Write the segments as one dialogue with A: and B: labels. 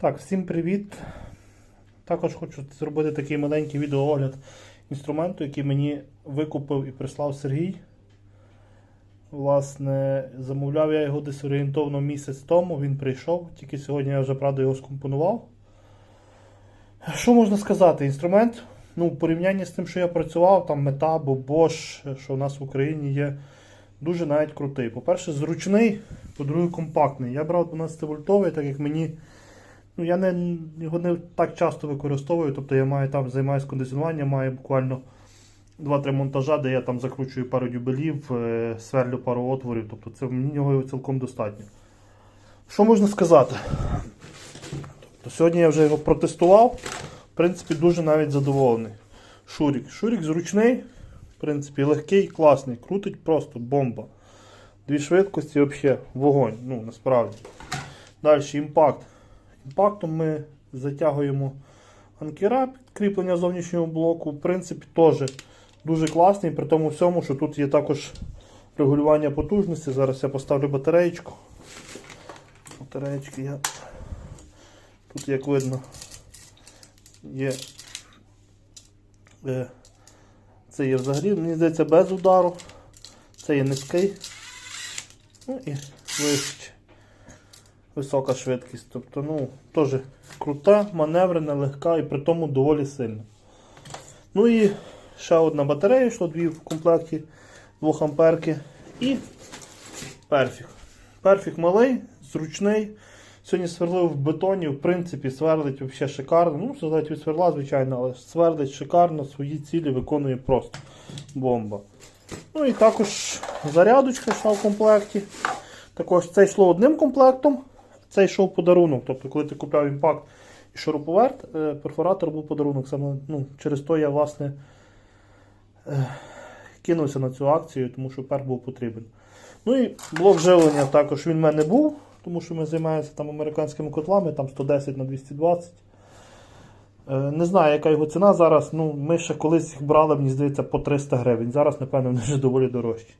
A: Так, всім привіт. Також хочу зробити такий маленький відеоогляд інструменту, який мені викупив і прислав Сергій. Власне, замовляв я його десь орієнтовно місяць тому, він прийшов, тільки сьогодні я вже правда його скомпонував. Що можна сказати? Інструмент, ну, в порівнянні з тим, що я працював, там мета або Bosch, що в нас в Україні є, дуже навіть крутий. По-перше, зручний, по-друге, компактний. Я брав 12 вольтовий, так як мені. Ну, я не, його не так часто використовую, тобто я маю там займаюся кондиціонуванням, маю буквально 2-3 монтажа, де я там закручую пару дюбелів, е, сверлю пару отворів, тобто це мені його цілком достатньо. Що можна сказати? Тобто, сьогодні я вже його протестував, в принципі, дуже навіть задоволений. Шурік. Шурік зручний, в принципі, легкий, класний, крутить просто бомба. Дві швидкості взагалі вогонь, ну насправді. Далі імпакт. Імпактом ми затягуємо анкера під кріплення зовнішнього блоку. В принципі, теж дуже класний, при тому всьому, що тут є також регулювання потужності. Зараз я поставлю батареєчку. Батареєчки я. Тут, як видно, є. е, Це є взагалі, мені здається, без удару. Це є низький. Ну і вищий висока швидкість. Тобто, ну, теж крута, маневрена, легка і при тому доволі сильна. Ну і ще одна батарея, йшло дві в комплекті 2 амперки. І перфік. Перфік малий, зручний. Сьогодні сверлив в бетоні, в принципі, сверлить взагалі шикарно. Ну, залежить від сверла, звичайно, але сверлить шикарно, свої цілі виконує просто бомба. Ну і також зарядочка йшла в комплекті. Також це йшло одним комплектом, це йшов подарунок. Тобто, коли ти купляв імпакт і шуруповерт, е, перфоратор був подарунок. Саме ну, через то я власне е, кинувся на цю акцію, тому що перк був потрібен. Ну і блок живлення також він в мене був, тому що ми займаємося там американськими котлами, там 110 на 220. Е, Не знаю, яка його ціна зараз. Ну, ми ще колись їх брали, мені здається, по 300 гривень. Зараз, напевно, вони вже доволі дорожчі.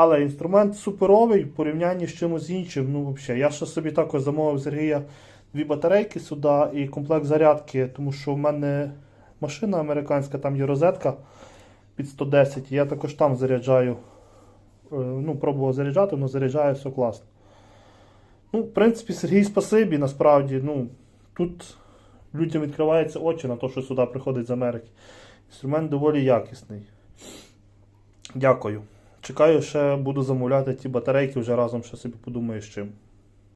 A: Але інструмент суперовий в порівнянні з чимось іншим. Ну, взагалі, я ще собі також замовив Сергія дві батарейки сюди і комплект зарядки, тому що в мене машина американська, там є розетка під 110, і я також там заряджаю. Е, Ну, пробував заряджати, але заряджає все класно. Ну, в принципі, Сергій спасибі, насправді, ну, тут людям відкриваються очі на те, що сюди приходить з Америки. Інструмент доволі якісний. Дякую. Чекаю, ще буду замовляти ті батарейки вже разом ще собі подумаю з чим.